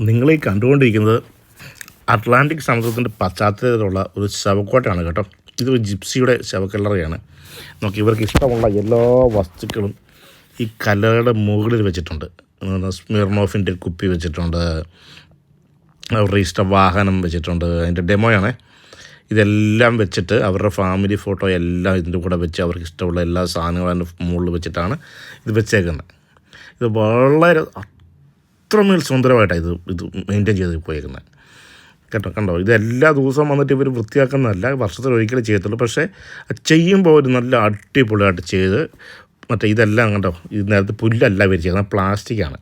നിങ്ങളീ കണ്ടുകൊണ്ടിരിക്കുന്നത് അറ്റ്ലാന്റിക് സമുദ്രത്തിന്റെ പശ്ചാത്തലത്തിലുള്ള ഒരു ശവക്കോട്ടയാണ് കേട്ടോ. ഇതൊരു ജിപ്സിയുടെ ശവക്കല്ലറയാണ്. നമുക്ക് ഇവർക്ക് ഇഷ്ടമുള്ള എല്ലാ വസ്തുക്കളും ഈ കല്ലറയുടെ മുകളിൽ വെച്ചിട്ടുണ്ട്. സ്മിർണോഫിന്റെ കുപ്പി വെച്ചിട്ടുണ്ട്. അവരുടെ ഇഷ്ട വാഹനം വെച്ചിട്ടുണ്ട്. അതിന്റെ ഡെമോയാണ്. ഇതെല്ലാം വെച്ചിട്ട് അവരുടെ ഫാമിലി ഫോട്ടോ എല്ലാം ഇതിന്റെ കൂടെ വെച്ച് അവർക്ക് ഇഷ്ടമുള്ള എല്ലാ സാധനങ്ങളും അതിന്റെ മുകളിൽ വെച്ചിട്ടാണ് ഇത് വെച്ചേക്കുന്നത്. ഇത് വളരെ അത്രമേൽ സുന്ദരമായിട്ടാണ് ഇത് ഇത് മെയിന്റെയിൻ ചെയ്ത് പോയേക്കുന്നത്. കേട്ടോ കണ്ടോ? ഇത് എല്ലാ ദിവസവും വന്നിട്ട് ഇവർ വൃത്തിയാക്കുന്നതല്ല വർഷത്തിൽ ഒരിക്കലും ചെയ്യത്തുള്ളൂ. പക്ഷേ ചെയ്യുമ്പോൾ ഒരു നല്ല അടിപൊളിയായിട്ട് ചെയ്ത് മറ്റേ ഇതെല്ലാം കണ്ടോ? ഇത് നേരത്തെ പുല്ലല്ല വിരിച്ചേക്കുന്നത് പ്ലാസ്റ്റിക്കാണ്.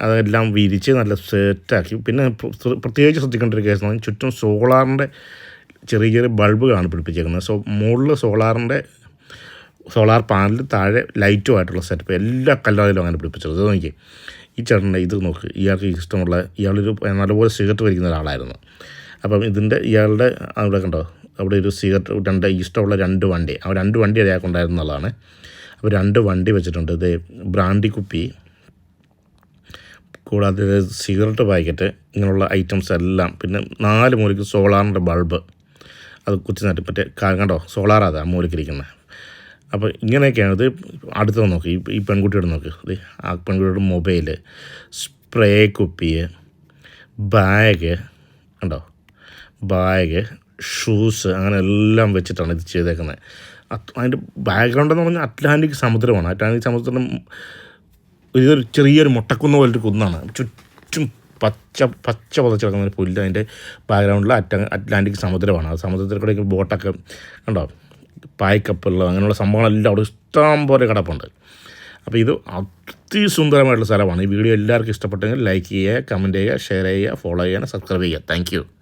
അതെല്ലാം വിരിച്ച് നല്ല സെറ്റാക്കി. പിന്നെ പ്ര- പ്രത്യേകിച്ച് ശ്രദ്ധിക്കേണ്ട ഒരു കേസ് ചുറ്റും സോളാറിന്റെ ചെറിയ ചെറിയ ബൾബുകളാണ് പിടിപ്പിച്ചേക്കുന്നത്. സോ മുകളിൽ സോളാറിന്റെ സോളാർ പാനലിൽ താഴെ ലൈറ്റുമായിട്ടുള്ള സെറ്റപ്പ് എല്ലാ കല്ലറയിലും അങ്ങനെ പിടിപ്പിച്ചത് നോക്കി ഈ ചേട്ടന്റെ ഇത് നോക്ക്. ഇയാൾക്ക് ഇഷ്ടമുള്ള ഇയാളൊരു നല്ലപോലെ സിഗരറ്റ് വലിക്കുന്ന ഒരാളായിരുന്നു. അപ്പം ഇതിന്റെ ഇയാളുടെ അവിടെ കണ്ടോ? അവിടെ ഒരു സിഗരറ്റ് രണ്ട് ഇഷ്ടമുള്ള രണ്ട് വണ്ടി. ആ രണ്ട് വണ്ടി അയാൾക്ക് ഉണ്ടായിരുന്നുള്ളതാണ് അപ്പോൾ രണ്ട് വണ്ടി വെച്ചിട്ടുണ്ട്. ഇത് ബ്രാൻഡി കുപ്പി കൂടാതെ സിഗരറ്റ് പാക്കറ്റ് ഇങ്ങനെയുള്ള ഐറ്റംസ് എല്ലാം. പിന്നെ നാല് മൂലയ്ക്ക് സോളാറിന്റെ ബൾബ്. അത് കുത്തി നട്ട് മറ്റേ കണ്ടോ? സോളാർ ആ മൂലക്കിരിക്കുന്നത് അപ്പോൾ ഇങ്ങനെയൊക്കെയാണ് ഇത് അടുത്തത് നോക്ക്. ഈ ഈ പെൺകുട്ടിയുടെ നോക്ക്. ഇത് ആ പെൺകുട്ടിയുടെ മൊബൈൽ സ്പ്രേ കുപ്പി ബാഗ് ഉണ്ടോ ബാഗ് ഷൂസ് അങ്ങനെ എല്ലാം വെച്ചിട്ടാണ് ഇത് ചെയ്തേക്കുന്നത്. അത് അതിന്റെ ബാക്ക്ഗ്രൗണ്ട് എന്ന് പറഞ്ഞാൽ അറ്റ്ലാന്റിക് സമുദ്രമാണ്. അറ്റ്ലാന്റിക് സമുദ്രം ഇതൊരു ചെറിയൊരു മുട്ടക്കുന്ന് പോലൊരു കുന്നാണ്. ചുറ്റും പച്ച പച്ച പുതച്ച് കിടക്കുന്ന പുല്ല് അതിന്റെ ബാക്ക്ഗ്രൗണ്ടിൽ അറ്റ അറ്റ്ലാന്റിക് സമുദ്രമാണ്. ആ സമുദ്രത്തിൽ കൂടെ ബോട്ടൊക്കെ കണ്ടോ? പായ്ക്കപ്പുള്ള അങ്ങനെയുള്ള സംഭവങ്ങളെല്ലാം അവിടെ ഇഷ്ടം പോലെ കിടപ്പുണ്ട്. അപ്പോൾ ഇത് അതിസുന്ദരമായിട്ടുള്ള സ്ഥലമാണ്. ഈ വീഡിയോ എല്ലാവർക്കും ഇഷ്ടപ്പെട്ടെങ്കിൽ ലൈക്ക് ചെയ്യുക കമന്റ് ചെയ്യുക ഷെയർ ചെയ്യുക ഫോളോ ചെയ്യുക സബ്സ്ക്രൈബ് ചെയ്യുക. താങ്ക്